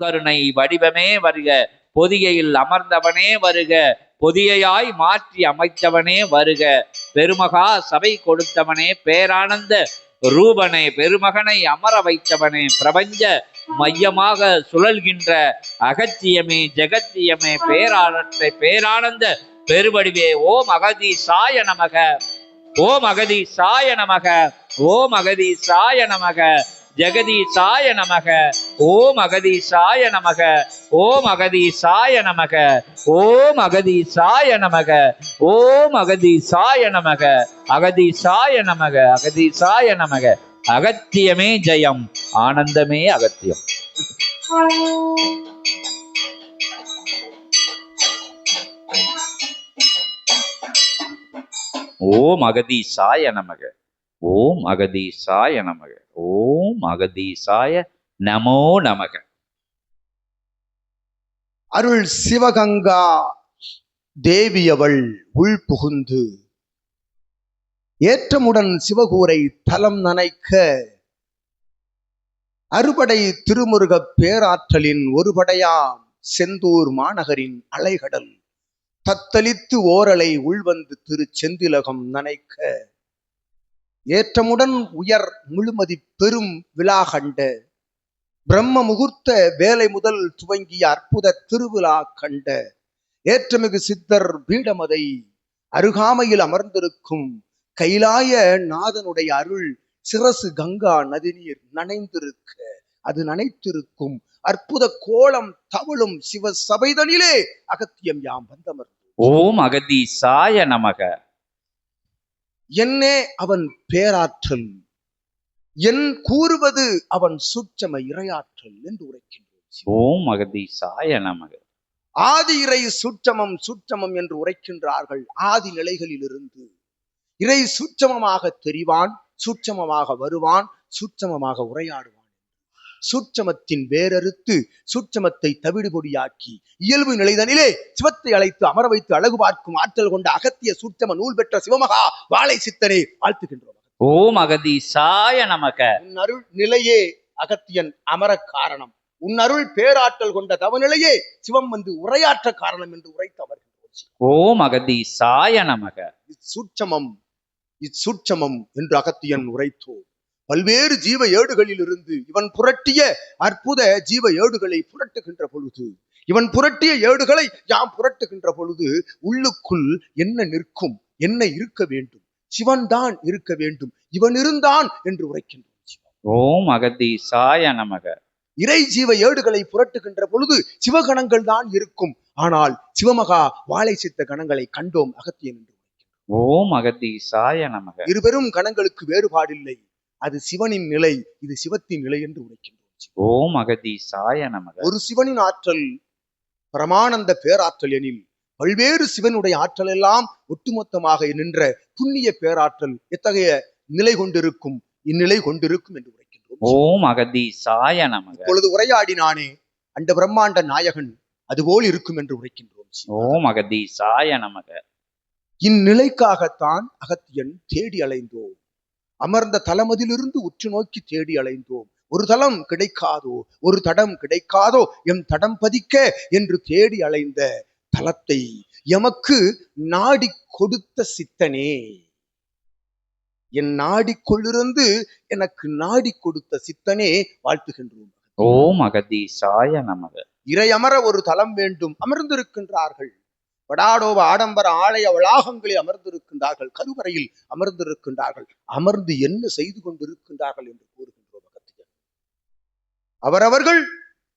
கருணை வடிவமே வருக. பொதிகையில் அமர்ந்தவனே வருக. பொதியையாய் மாற்றி அமைத்தவனே வருக. பெருமகா சபை கொடுத்தவனே பேரானந்த ரூபனே பெருமகனை அமர வைத்தவனே பிரபஞ்ச மையமாக சுழல்கின்ற அகத்தியமே ஜெகத்தியமே பேரானத்தை பேரானந்த பெருவடிவே ஓம் அகதி சாய நமக. ஓம் அகதி சாய நமக. ஓம் அகதி சாய நமக. ஜெகதீசாய நமக. ஓம் அகதீசாய நமக. ஓம் அகதீசாய நமக. ஓம் அகதீசாய நமக. ஓம் அகதீசாய நமக. அகதீசாய நமக. அகதீசாய நமக. அகத்தியமே ஜெயம். ஆனந்தமே அகத்தியம். ஓம் அகதீசாய நமக. ஓம் அகதீசாய நமக. ஓம் அகதீசாய நமோ நமக. அருள் சிவகங்கா தேவியவள் உள் புகுந்து ஏற்றமுடன் சிவகூரை தலம் நனைக்க அறுபடை திருமுருகப் பேராற்றலின் ஒருபடையாம் செந்தூர் மாநகரின் அலைகடல் தத்தளித்து ஓரலை உள்வந்து திரு செந்திலகம் நனைக்க ஏற்றமுடன் உயர் முழுமதி பெரும் விழா கண்ட பிரம்ம முகூர்த்த வேலை முதல் துவங்கிய அற்புத திருவிழா கண்ட ஏற்றமிகு சித்தர் பீடமதை அருகாமையில் அமர்ந்திருக்கும் கைலாய நாதனுடைய அருள் சிரசு கங்கா நதிநீர் நனைந்திருக்க அது நனைத்திருக்கும் அற்புத கோலம் தவளும் சிவ சபைதனிலே அகத்தியம் யாம் வந்தமர் ஓம் அகதி சாய நமக. என்னே அவன் பேராற்றல். என் கூறுவது அவன் சுற்றம இரையாற்றல் என்று உரைக்கின்றோம். ஓம் அகதீசாய நமக. ஆதி இறை சுற்றமம் சுற்றமம் என்று உரைக்கின்றார்கள் ஆதி நிலைகளிலிருந்து. இறை சுற்றமமாக தெரிவான் சுற்றமமாக வருவான் சுற்றமமாக உரையாடுவான். சூட்சமத்தின் வேரறுத்து சூட்சமத்தை தவிடுபொடியாக்கி இயல்பு நிலைதனிலே சிவத்தை அழைத்து அமர வைத்து அழகு பார்க்கும் ஆற்றல் கொண்ட அகத்திய சூட்சம நூல் பெற்ற சிவமகா வாழை சித்தனே வாழ்த்துகின்றோம். ஓம் அகதீசாய நமக. உன் அருள் நிலையே அகத்தியன் அமர காரணம். உன் அருள் பேராற்றல் கொண்ட தவநிலையே சிவம் வந்து உரையாற்ற காரணம் என்று உரைத்து அமர்கின்றோம். ஓம் அகதீசாய நமக. இச்சூட்சமம் இச்சூட்சமம் என்று அகத்தியன் உரைத்தோம். பல்வேறு ஜீவ ஏடுகளில் இருந்து இவன் புரட்டிய அற்புத ஜீவ ஏடுகளை புரட்டுகின்ற பொழுது இவன் புரட்டிய ஏடுகளை யாம் புரட்டுகின்ற பொழுது உள்ளுக்குள் என்ன நிற்கும் என்ன இருக்க வேண்டும்? சிவன் தான் இருக்க வேண்டும். இவன் இருந்தான் என்று உரைக்கின்றோம் ஓம் அகதீசாய நமக. இறை ஜீவ ஏடுகளை புரட்டுகின்ற பொழுது சிவகணங்கள் தான் இருக்கும். ஆனால் சிவமகா வாழை சித்த கணங்களை கண்டோம் அகத்தியன் என்று ஓம் அகதீசாய நமக. இருவரும் கணங்களுக்கு வேறுபாடில்லை. அது சிவனின் நிலை இது சிவத்தின் நிலை என்று உரைக்கின்றோம். ஓம் அகதீசாய நமக. ஒரு சிவனின் ஆற்றல் பரமானந்த பேராற்றல் எனில் பல்வேறு சிவனுடைய ஆற்றல் எல்லாம் ஒட்டுமொத்தமாக நின்ற புண்ணிய பேராற்றல் எத்தகைய நிலை கொண்டிருக்கும் இந்நிலை கொண்டிருக்கும் என்று உரைக்கின்றோம். ஓம் அகதீசாய நமக. இப்பொழுது உரையாடினானே அந்த பிரம்மாண்ட நாயகன் அதுபோல் இருக்கும் என்று உரைக்கின்றோம். ஓம் அகதீசாய நமக. இந்நிலைக்காகத்தான் அகத்தியன் தேடி அலைந்தோம். அமர்ந்த தலமதிலிருந்து உற்று நோக்கி தேடி அலைந்தோம். ஒரு தலம் கிடைக்காதோ? ஒரு தடம் கிடைக்காதோ? எம் தடம் பதிக்க? என்று தேடி அலைந்த தலத்தை எமக்கு நாடி கொடுத்த சித்தனே. என் நாடிக்கொள்ளிருந்து எனக்கு நாடி கொடுத்த சித்தனே வாழ்த்துகின்றோம். ஓம் அகதீசாய நமக. இறையமர ஒரு தலம் வேண்டும். அமர்ந்திருக்கின்றார்கள். வடாடோவ ஆடம்பர ஆலய வளாகங்களில் அமர்ந்திருக்கின்றார்கள். கருவறையில் அமர்ந்திருக்கின்றார்கள். அமர்ந்து என்ன செய்து கொண்டிருக்கின்றார்கள் என்று கூறுகின்றோம் அகத்தியர். அவரவர்கள்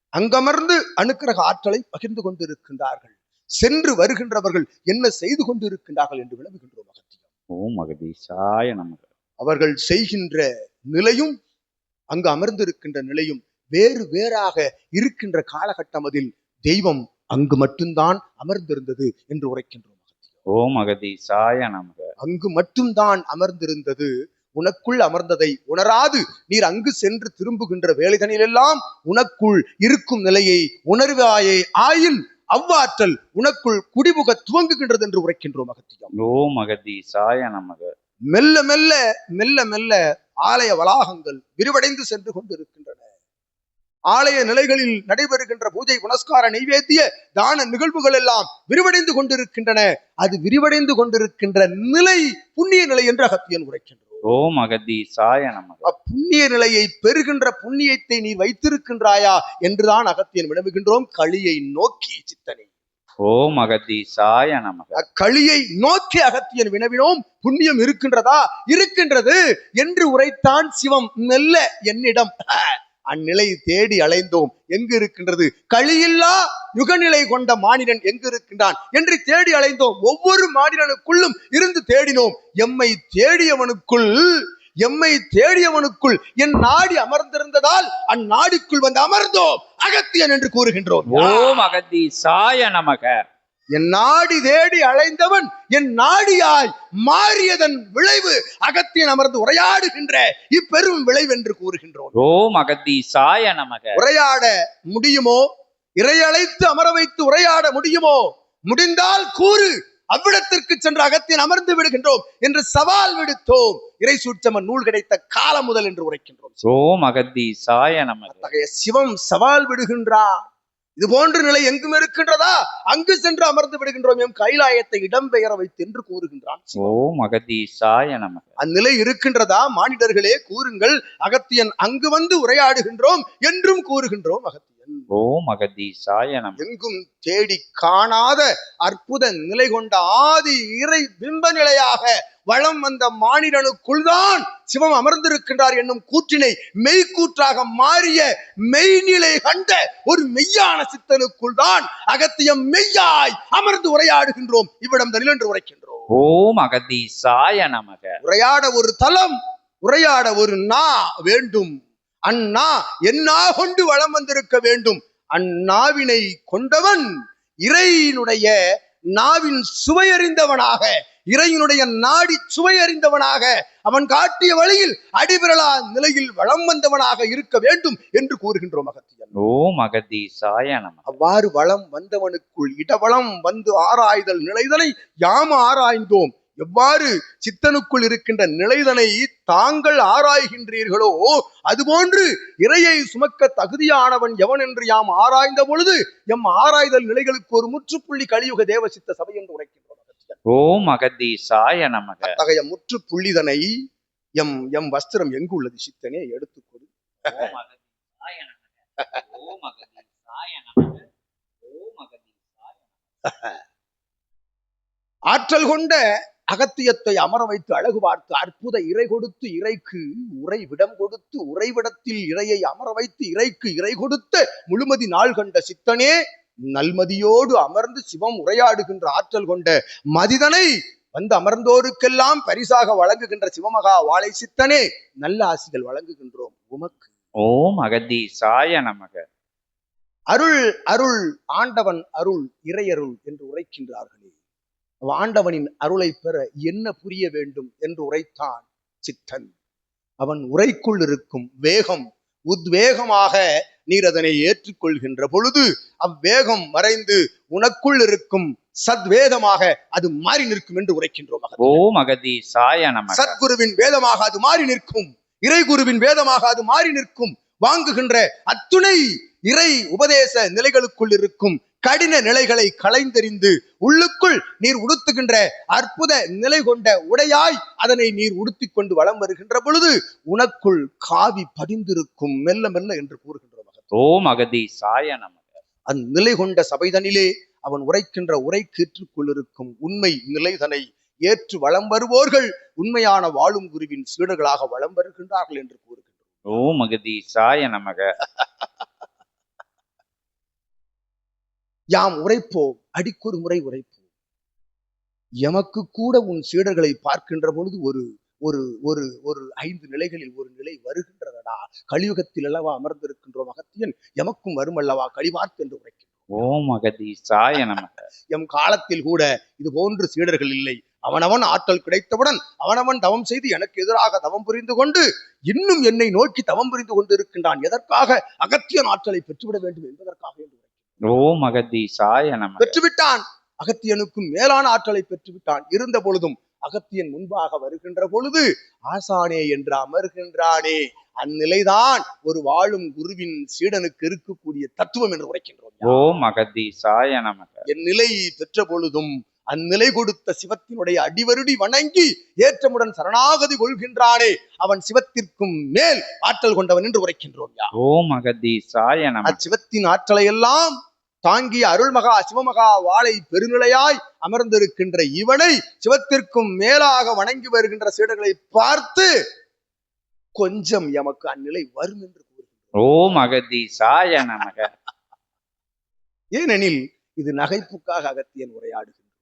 அங்கமர்ந்து அணுக்கிரக ஆற்றலை பகிர்ந்து கொண்டிருக்கின்றார்கள். சென்று வருகின்றவர்கள் என்ன செய்து கொண்டிருக்கின்றார்கள் என்று விளம்புகின்றோம் அகத்தியர். ஓம் அகதீசாய நமக. அவர்கள் செய்கின்ற நிலையும் அங்கு அமர்ந்திருக்கின்ற நிலையும் வேறு வேறாக இருக்கின்ற காலகட்டம் அதில் தெய்வம் அங்கு மட்டும்தான் அமர்ந்திருந்தது என்று உரைக்கின்றோம் ஓம் அகதீசாய நமக. அங்கு மட்டும்தான் அமர்ந்திருந்தது உனக்குள் அமர்ந்ததை உணராது. நீர் அங்கு சென்று திரும்புகின்ற வேலைதனிலெல்லாம் உனக்குள் இருக்கும் நிலையை உணர்வாயே ஆயின். அவ்வாற்றல் உனக்குள் குடிபுக துவங்குகின்றது என்று உரைக்கின்றோம் அகத்தியம் ஓம் அகதீசாய நமக. மெல்ல மெல்ல மெல்ல மெல்ல ஆலய வளாகங்கள் விரிவடைந்து சென்று கொண்டிருக்கின்றன. ஆலய நிலைகளில் நடைபெறுகின்ற பூஜை புனஸ்கார நைவேத்திய தான நிகழ்வுகள் எல்லாம் விரிவடைந்து கொண்டிருக்கின்றன. அது விரிவடைந்து கொண்டிருக்கின்ற நிலை புண்ணிய நிலை என்று அகத்தியன் உரைக்கின்றோம் ஓம் அகதீசாய நமக. புண்ணிய நிலையை பெறுகின்ற புண்ணியத்தை நீ வைத்திருக்கின்றாயா என்றுதான் அகத்தியன் வினவுகின்றோம். களியை நோக்கி சித்தனை. ஓம் அகதீசாய நமக. அக்களியை நோக்கி அகத்தியன் வினவினோம். புண்ணியம் இருக்கின்றதா? இருக்கின்றது என்று உரைத்தான் சிவம் மெல்ல என்னிடம். அந்நிலை தேடி அலைந்தோம். எங்கு இருக்கின்றது? களியில்லா யுகநிலை கொண்ட மானிடன் எங்கு இருக்கின்றான்? என்று தேடி அலைந்தோம். ஒவ்வொரு மானிடனுக்குள்ளும் இருந்து தேடினோம். எம்மை தேடியவனுக்குள் எம்மை தேடியவனுக்குள் என் நாடி அமர்ந்திருந்ததால் அந்நாடிக்குள் வந்து அமர்ந்தோம். அகத்தியன் என்று கூறுகின்றோம். ஓம் அகத்தி சாய நமக. என் நாடி தேடி அலைந்தவன் என் நாடியாய் மாறியதன் விளைவு அகத்தியன் அமர்ந்து உரையாடுகின்ற இப்பெரும் விளைவு என்று கூறுகின்றோம். ஓம் அகதீசாய நமக. உரையாட முடியுமோ? இறையழைத்து அமர வைத்து உரையாட முடியுமோ? முடிந்தால் கூறு அவ்விடத்திற்கு சென்று அகத்தியன் அமர்ந்து விடுகின்றோம் என்று சவால் விடுத்தோம். இறை சூட்சம நூல் கிடைத்த காலம் முதல் என்று உரைக்கின்றோம். ஓம் அகதீசாய நமக. அத்தகைய சிவம் சவால் விடுகின்றார். இது போன்ற நிலை எங்கும் இருக்கின்றதா? அங்கு சென்று அமர்ந்து விடுகின்றோம். எம் கைலாயத்தை இடம்பெயர வைத்து என்று கூறுகின்றான் ஓம் அகதீசாய நமக. அந்நிலை இருக்கின்றதா? மானிடர்களே கூறுங்கள். அகத்தியன் அங்கு வந்து உரையாடுகின்றோம் என்றும் கூறுகின்றோம் அகத்தியன். ஓம் அகதீசாய நமக எங்கும் தேடி காணாத அற்புத நிலை கொண்ட ஆதி இறை பிம்ப நிலையாக வளம் வந்த மானிடனுக்குள் தான் சிவம் அமர்ந்திருக்கின்றார் என்னும் கூற்றினை மெய்க்கூற்றாக மாறிய மெய்நிலை கண்ட ஒரு மெய்யான சித்தனுக்குள் தான் அகத்தியம் மெய்யாய் அமர்ந்து உரையாடுகின்றோம். இவ்விடம் தனில் என்று உரைக்கின்றோம். ஓம் அகதீசாய நமக. உரையாட ஒரு தலம் உரையாட ஒரு நா வேண்டும். அந்நா என்னா கொண்டு வளம் வந்திருக்க வேண்டும்? அந்நாவினை கொண்டவன் இறையினுடைய நாவின் சுவையறிந்தவனாக இறையினுடைய நாடி சுவையறிந்தவனாக அவன் காட்டிய வழியில் அடிபிரலா நிலையில் வளம் வந்தவனாக இருக்க வேண்டும் என்று கூறுகின்றோம் அகத்தியன் அகதீசாய நமக அவ்வாறு வளம் வந்தவனுக்குள் இடவளம் வந்து ஆராய்தல் நிலைதனை யாம் ஆராய்ந்தோம். எவ்வாறு சித்தனுக்குள் இருக்கின்ற நிலைதனை தாங்கள் ஆராய்கின்றீர்களோ அதுபோன்று இறையை சுமக்க தகுதியானவன் எவன் என்று யாம் ஆராய்ந்த பொழுது எம் ஆராய்தல் நிலைகளுக்கு ஒரு முற்றுப்புள்ளி கலியுக தேவசித்த சபை என்று உரைக்கின்றோம். ஓம் அகதீசாய நமக. அத்தகைய முற்றுப்புள்ளிதனை எம் எம் வஸ்திரம் எங்கு உள்ளது சித்தனே? எடுத்துக் கொடு. ஓம் அகதீசாய நமக. ஓம் அகதீசாய நமக. ஓம் அகதீசாய ஆற்றல் கொண்ட அகத்தியத்தை அமர வைத்து அழகு பார்த்து அற்புத இறை கொடுத்து இறைக்கு உறைவிடம் கொடுத்து உறைவிடத்தில் இறையை அமர வைத்து இறைக்கு இறை கொடுத்த முழுமதி நாள் கண்ட சித்தனே நல்மதியோடு அமர்ந்து சிவம் உரையாடுகின்ற ஆற்றல் கொண்ட மதிதனை வந்து அமர்ந்தோருக்கெல்லாம் பரிசாக வழங்குகின்ற சிவமகா வாழை சித்தனே நல்ல ஆசிகள் வழங்குகின்றோம் உமக்கு. ஓம் அகதீசாய நமக. அருள் அருள் ஆண்டவன் அருள் இறையருள் என்று உரைக்கின்றார்களே. ஆண்டவனின் அருளை பெற என்ன புரிய வேண்டும் என்று உரைத்தான் சித்தன். அவன் உரைக்குள் இருக்கும் வேகம் உத்வேகமாக நீர் அதனை ஏற்றுக்கொள்கின்ற பொழுது அவ்வேகம் மறைந்து உனக்குள் இருக்கும் சத்வேதமாக அது மாறி நிற்கும் என்று உரைக்கின்றோம். ஓம் அகதீசாய நமக. சத்குருவின் வேதமாக அது மாறி நிற்கும். இறை குருவின் வேதமாக அது மாறி நிற்கும். வாங்குகின்ற அத்துணை இறை உபதேச நிலைகளுக்குள் இருக்கும் கடின நிலைகளை களைந்தெறிந்து உள்ளுக்குள் நீர் உடுத்துகின்ற அற்புத நிலை கொண்ட உடையாய் அதனை நீர் உடுத்திக் கொண்டு வலம் வருகின்ற பொழுது உனக்குள் காவி படிந்திருக்கும் மெல்ல மெல்ல என்று அகத்தியன். ஓம் அகதீசாய நமக அந்நிலை கொண்ட சபைதனிலே அவன் உரைக்கின்ற உரைக்கீற்றுக்குள் இருக்கும் உண்மை நிலைதனை ஏற்று வலம் வருவோர்கள் உண்மையான வாழும் குருவின் சீடர்களாக வலம் வருகின்றார்கள் என்று கூறுகின்றோம் ஓம் அகதீசாய நமக யாம் உரைப்போம் அடிக்கொரு முறை உரைப்போம் எமக்கு கூட உன் சீடர்களை பார்க்கின்ற பொழுது ஒரு ஒரு ஒரு ஒரு ஐந்து நிலைகளில் ஒரு நிலை வருகின்றதடா. கலியுகத்தில் அல்லவா அமர்ந்திருக்கின்றோம் அகத்தியன் எமக்கும் வருமல்லவா கழிவார்த்து என்று உரைக்கின்றோம். ஓம் அகதீசாய நமக. எம் காலத்தில் கூட இது போன்று சீடர்கள் இல்லை. அவனவன் ஆற்றல் கிடைத்தவுடன் அவனவன் தவம் செய்து எனக்கு எதிராக தவம் புரிந்து கொண்டு இன்னும் என்னை நோக்கி தவம் புரிந்து கொண்டு இருக்கின்றான் எதற்காக? அகத்தியன் ஆற்றலை பெற்றுவிட வேண்டும் என்பதற்காக என்று ஓம் அகதீசாய நமக பெற்றுவிட்டான். அகத்தியனுக்கும் மேலான ஆற்றலை பெற்றுவிட்டான். இருந்த பொழுதும் அகத்தியன் முன்பாக வருகின்ற பொழுது ஆசானே என்று அமர்கின்றானே. அந்நிலைதான் ஒரு வாழும் குருவின் சீடனுக்கு இருக்கக்கூடிய தத்துவம் என்று உரைக்கின்றோம். ஓம் அகதீசாய நமக என் நிலை பெற்ற பொழுதும் அந்நிலை கொடுத்த சிவத்தினுடைய அடிவருடி வணங்கி ஏற்றமுடன் சரணாகதி கொள்கின்றானே அவன் சிவத்திற்கும் மேல் ஆற்றல் கொண்டவன் என்று உரைக்கின்றோம் யா ஓம் அகதீசாய அச்சிவத்தின் ஆற்றலை எல்லாம் தாங்கிய அருள்மகா சிவமகா வாளை பெருநிலையாய் அமர்ந்திருக்கின்ற இவனை சிவத்திற்கும் மேலாக வணங்கி வருகின்ற சீடர்களை பார்த்து கொஞ்சம் எமக்கு அந்நிலை வரும் என்று ஓம் அகதீசாய நமக. ஏனெனில் இது நகைப்புக்காக அகத்தியன் உரையாடுகின்றார்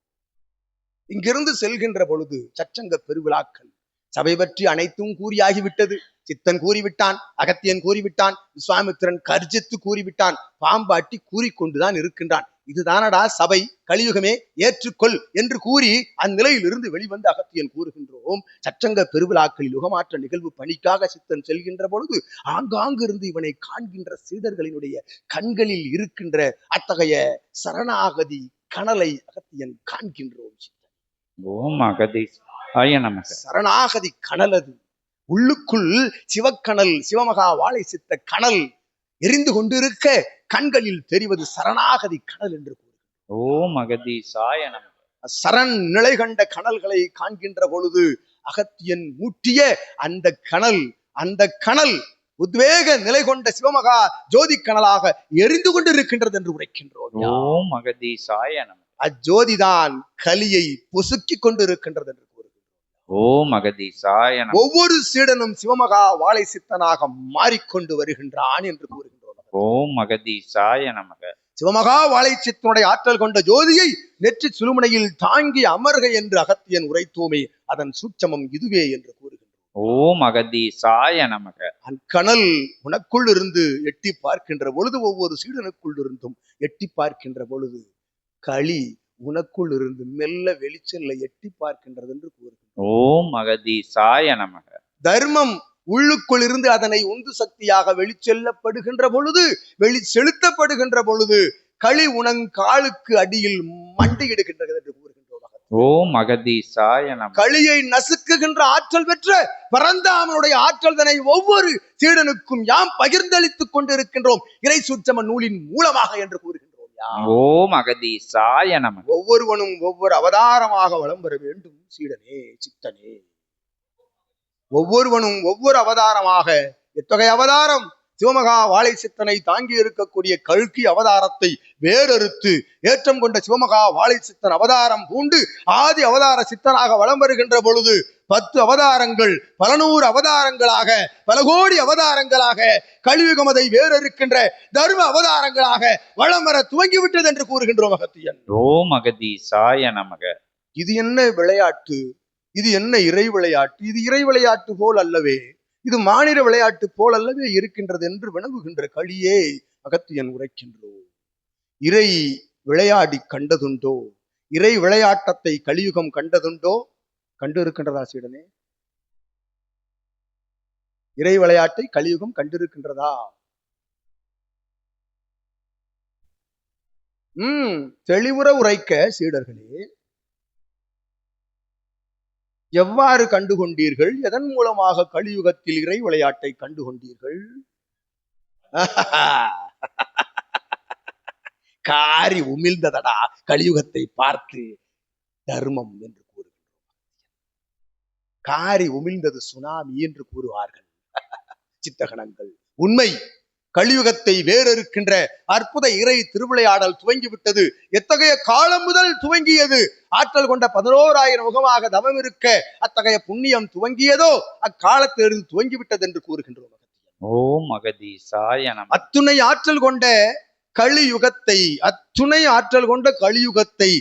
இங்கிருந்து செல்கின்ற பொழுது சச்சங்க பெருவிழாக்கள். சபை பற்றி அனைத்தும் கூறியாகிவிட்டது. சித்தன் கூறிவிட்டான் அகத்தியன் கூறிவிட்டான் விஸ்வாமித்திரன் கர்ஜித்து கூறிவிட்டான் பாம்பாட்டி கூறிக்கொண்டுதான் இருக்கின்றான். இதுதானடா சபை கலியுகமே ஏற்றுக்கொள் என்று கூறி அந்நிலையில் இருந்து வெளிவந்து அகத்தியன் கூறுகின்றோம். சச்சங்க பெருவிழாக்களில் யுகமாற்ற நிகழ்வு பணிக்காக சித்தன் செல்கின்ற பொழுது ஆங்காங்கிருந்து இவனை காண்கின்ற சீடர்களினுடைய கண்களில் இருக்கின்ற அத்தகைய சரணாகதி கனலை அகத்தியன் காண்கின்றோம். ஓம் அகதீசாய நமக. சரணாகதி கனல் அது உள்ளுக்குள் சிவக்கணல் சிவமகா வாழை சித்த கனல் எரிந்து கொண்டிருக்க கண்களில் தெரிவது சரணாகதி கனல் என்று ஓம் அகதீசாய நமக. சரண் நிலை கண்ட கனல்களை காண்கின்ற பொழுது அகத்தியன் மூட்டிய அந்த கனல் அந்த கனல் உத்வேக நிலை கொண்ட சிவமகா ஜோதி கனலாக எரிந்து கொண்டிருக்கின்றது என்று உரைக்கின்றோம். ஓம் அகதீசாய நமக. அஜோதிதான் கலியை பொசுக்கி கொண்டிருக்கின்றது என்று அகதீசாய நமக ஒவ்வொரு சீடனும் சிவமகா வாழை சித்தனாக மாறிக்கொண்டு வருகின்றான் என்று கூறுகின்றோம் ஓம் அகதீசாய நமக. சிவமகா வாழை சித்தனுடைய ஆற்றல் கொண்ட ஜோதியை நெற்றி சுழுமுனையில் தாங்கி அமர்க என்று அகத்தியன் உரைத்தோமே அதன் சூட்சமம் இதுவே என்று கூறுகின்றோம் ஓம் அகதீசாய நமக. அக்கணல் உனக்குள் இருந்து எட்டி பார்க்கின்ற பொழுது ஒவ்வொரு சீடனுக்குள் இருந்தும் எட்டி பார்க்கின்ற பொழுது களி உனக்குள் இருந்து மெல்ல வெளிச்செல்ல எட்டி பார்க்கின்றது என்று கூறுகின்றோம் ஓம் அகதீசாய நமக. தர்மம் உள்ளுக்குள் இருந்து அதனை உந்து சக்தியாக வெளிச்செல்லப்படுகின்ற பொழுது வெளி செலுத்தப்படுகின்ற பொழுது களி உனங்காலுக்கு அடியில் மண்டியிடுகின்றது என்று கூறுகின்றோம் ஓம் அகதீசாய நமக. களியை நசுக்குகின்ற ஆற்றல் பெற்ற பரந்தாமனுடைய ஆற்றல் தனை ஒவ்வொரு சீடனுக்கும் யாம் பகிர்ந்தளித்துக் கொண்டிருக்கின்றோம். இறை சுற்றம நூலின் மூலமாக என்று கூறுகின்றோம் யாம் ஓம் அகதீசாய நமக. ஒவ்வொருவனும் ஒவ்வொரு அவதாரமாக வலம் பெற வேண்டும் சீடனே சித்தனே. ஒவ்வொருவனும் ஒவ்வொரு அவதாரமாக எத்தகைய அவதாரம்? சிவமகா வாழை சித்தனை தாங்கி இருக்கக்கூடிய கல்கி அவதாரத்தை வேறறுத்து ஏற்றம் கொண்ட சிவமகா வாழை சித்தன் அவதாரம் பூண்டு ஆதி அவதார சித்தனாக வலம் வருகின்ற பொழுது பத்து அவதாரங்கள் பல நூறு அவதாரங்களாக பல கோடி அவதாரங்களாக கலியுகமதை வேறறுக்கின்ற தர்ம அவதாரங்களாக வளம் வர துவங்கிவிட்டது என்று கூறுகின்றோம் அகத்தியன் ஓம் அகதீசாய நமக. இது என்ன விளையாட்டு? இது என்ன இறை விளையாட்டு? இது இறை விளையாட்டு போல் அல்லவே இது மாநில விளையாட்டு போலல்லவே இருக்கின்றது என்று வினவுகின்ற களியே அகத்தியன் உரைக்கின்றோம் இறை விளையாடி கண்டதுண்டோ? இறை விளையாட்டத்தை கலியுகம் கண்டதுண்டோ? கண்டு இருக்கின்றதா சீடனே? இறை விளையாட்டை கலியுகம் கண்டிருக்கின்றதா? உம் தெளிவுற உரைக்க சீடர்களே எவ்வாறு கண்டுகொண்டீர்கள்? எதன் மூலமாக கலியுகத்தில் இறை விளையாட்டை கண்டுகொண்டீர்கள்? காரி உமிழ்ந்ததடா கலியுகத்தை பார்த்து தர்மம் என்று கூறுகின்றோம். காரி உமிழ்ந்தது சுனாமி என்று கூறுவார்கள். சித்தகணங்கள். உண்மை. கலியுகத்தை வேறறுக்கின்ற அற்புத இறை திருவிளையாடல் துவங்கிவிட்டது. எத்தகைய காலம் முதல் துவங்கியது? ஆற்றல் கொண்ட பதினோராயிரம் முகமாக தவம் இருக்க அத்தகைய புண்ணியம் துவங்கியதோ? அக்காலத்திலிருந்து துவங்கிவிட்டது என்று கூறுகின்றோம் ஓம் அகதீசாய அத்துணை ஆற்றல் கொண்ட கலியுகத்தை அத்துணை ஆற்றல் கொண்ட கலியுகத்தை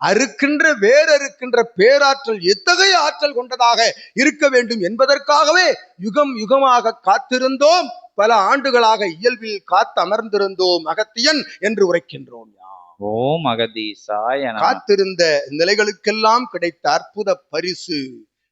அறுக்கின்ற வேறறுக்கின்ற பேராற்றல் எத்தகைய ஆற்றல் கொண்டதாக இருக்க வேண்டும் என்பதற்காகவே யுகம் யுகமாக காத்திருந்தோம். பல ஆண்டுகளாக இயல்பில் காத்து அமர்ந்திருந்தோம் அகத்தியன் என்று உரைக்கின்றோம். ஓம் அகதீசாய காத்திருந்த நிலைகளுக்கெல்லாம் கிடைத்த அற்புத பரிசு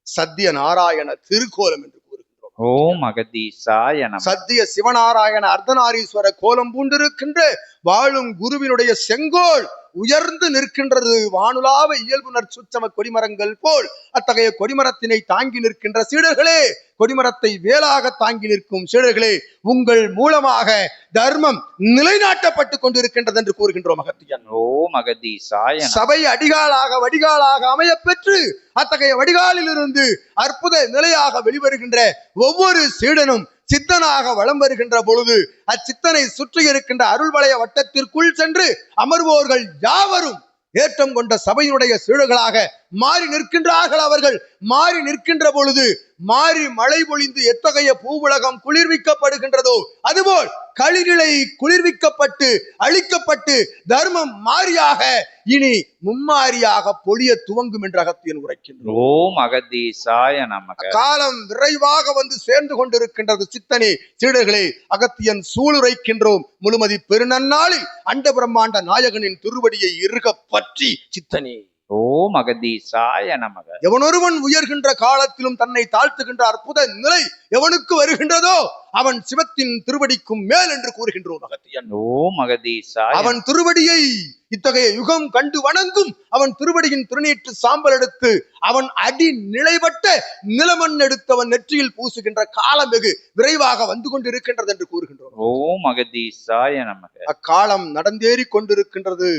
சத்திய நாராயண திருக்கோலம் என்று கூறுகின்றோம் ஓம் அகதீசாய சத்திய சிவநாராயண அர்த்தநாரீஸ்வர கோலம் பூண்டிருக்கின்ற வாழும் குருவினுடைய செங்கோல் உயர்ந்து நிற்கின்றது வானுலாவ இயல்புணர் சுற்றம கொடிமரங்கள் போல். அத்தகைய கொடிமரத்தினை தாங்கி நிற்கின்ற சீடர்களே கொடிமரத்தை வேலாக தாங்கி நிற்கும் சீடர்களே உங்கள் மூலமாக தர்மம் நிலைநாட்டப்பட்டு கொண்டிருக்கின்றது என்று கூறுகின்றோம் அகத்தியன் ஓம் அகதீசாய நமக சபை அடிகாலாக வடிகாலாக அமையப் பெற்று அத்தகைய வடிகாலில் இருந்து அற்புத நிலையாக வெளிவருகின்ற ஒவ்வொரு சீடனும் சித்தனாக வலம் வருகின்ற பொழுது அச்சித்தனை சுற்றி இருக்கின்ற அருள்வளைய வட்டத்திற்குள் சென்று அமர்வோர்கள் யாவரும் ஏற்றம் கொண்ட சபையினுடைய சீடர்களாக மாறி நிற்கின்றார்கள் அவர்கள். மாறி நிற்கின்ற பொழுது மாறி மழை பொழிந்து எத்தகைய பூவுலகம் குளிர்விக்கப்படுகின்றதோ அதுபோல் களிநிலை குளிர்விக்கப்பட்டு அழிக்கப்பட்டு தர்மம் மாறியாக இனி மும்மாரியாக பொழிய துவங்கும் என்று அகத்தியன் உரைக்கின்றோம் ஓம் அகதீசாய நமக. காலம் விரைவாக வந்து சேர்ந்து கொண்டிருக்கின்றது சித்தனே சீடர்களே அகத்தியன் சூளுரைக்கின்றோம். முழுமதி பெருநன்னாளில் அண்ட பிரம்மாண்ட நாயகனின் திருவடியை இறுக பற்றி சித்தனே. ஓம் அகதீசாய நமக. எவனொருவன் உயர்கின்ற காலத்திலும் தன்னை தாழ்த்துகின்ற அற்புத நிலை எவனுக்கு வருகின்றதோ அவன் சிவத்தின் திருவடிக்கும் மேல் என்று கூறுகின்றோம் அகத்தியன் ஓம் அகதீசாய அவன் திருவடியை இத்தகைய யுகம் கண்டு வணங்கும் அவன் திருவடியின் திருநீற்று சாம்பல் எடுத்து அவன் அடி நிலைப்பட்ட நிலமண் எடுத்தவன் நெற்றியில் பூசுகின்ற காலம் வெகு விரைவாக வந்து கொண்டிருக்கின்றது என்று கூறுகின்றோம். ஓம் அகதீசாய நமக. அக்காலம் நடந்தேறி கொண்டிருக்கின்றது.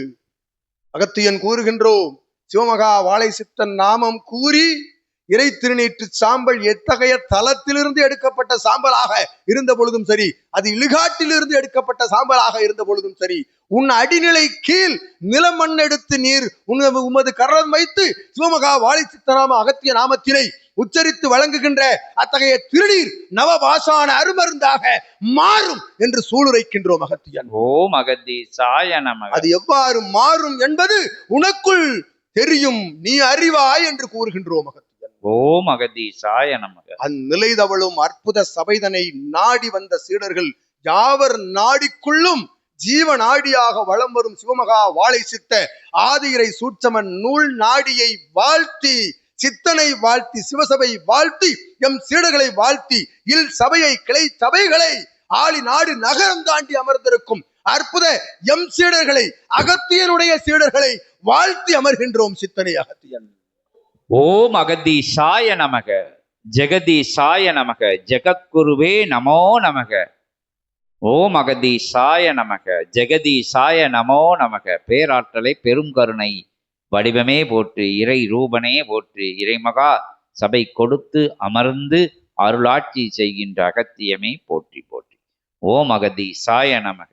அகத்தியன் கூறுகின்றோம் சிவமகா வாழை சித்தன் நாமம் கூறி இறை திருநீற்று சாம்பல் எத்தகைய தலத்திலிருந்து எடுக்கப்பட்ட சாம்பலாக இருந்த பொழுதும் சரி அது இழுகாட்டிலிருந்து எடுக்கப்பட்ட சாம்பலாக இருந்த பொழுதும் சரி உன் அடிநிலை கீழ் நிலமண் எடுத்து நீர் உன் உமது கரம் வைத்து சிவமகா வாழை சித்தநாம அகத்திய நாமத்தினை உச்சரித்து வழங்குகின்ற அத்தகைய திருநீர் நவபாசான அருமருந்தாக மாறும் என்று சூளுரைக்கின்றோம் அகத்தியன். ஓம் அகதீசாய நமக. அது எவ்வாறு மாறும் என்பது உனக்குள் தெரியும் நீ அறிவாய் என்று கூறுகின்றோம் அகத்தியன் ஓம் அகதீசாய நமக. அந்நிலை தவழும் அற்புத சபைதனை நாடி வந்த சீடர்கள் யாவர் நாடிக்குள்ளும் ஜீவ நாடியாக வலம் வரும் சிவமகா வாழை சித்த ஆதிரை சூட்சமன் நூல் நாடியை வாழ்த்தி சித்தனை வாழ்த்தி சிவசபை வாழ்த்தி எம் சீடர்களை வாழ்த்தி இல் சபையை கிளை சபைகளை ஆளி நாடு நகரம் தாண்டி அமர்ந்திருக்கும் அற்புத எம் சீடர்களை அகத்தியனுடைய சீடர்களை வாழ்த்தி அமர்கின்றோம் சித்தனை அகத்தியன். ஓம் அகதீசாய நமக ஜெகதீசாய நமக ஜெகத்குருவே நமோ நமக. ஓம் அகதீசாய நமக ஜெகதீசாய நமோ நமக. பேராற்றலை பெரும் கருணை வடிவமே போற்று இறை ரூபனே போற்று இறைமகா சபை கொடுத்து அமர்ந்து அருளாட்சி செய்கின்ற அகத்தியமே போற்றி போற்றி. ஓம் அகதீசாய நமக.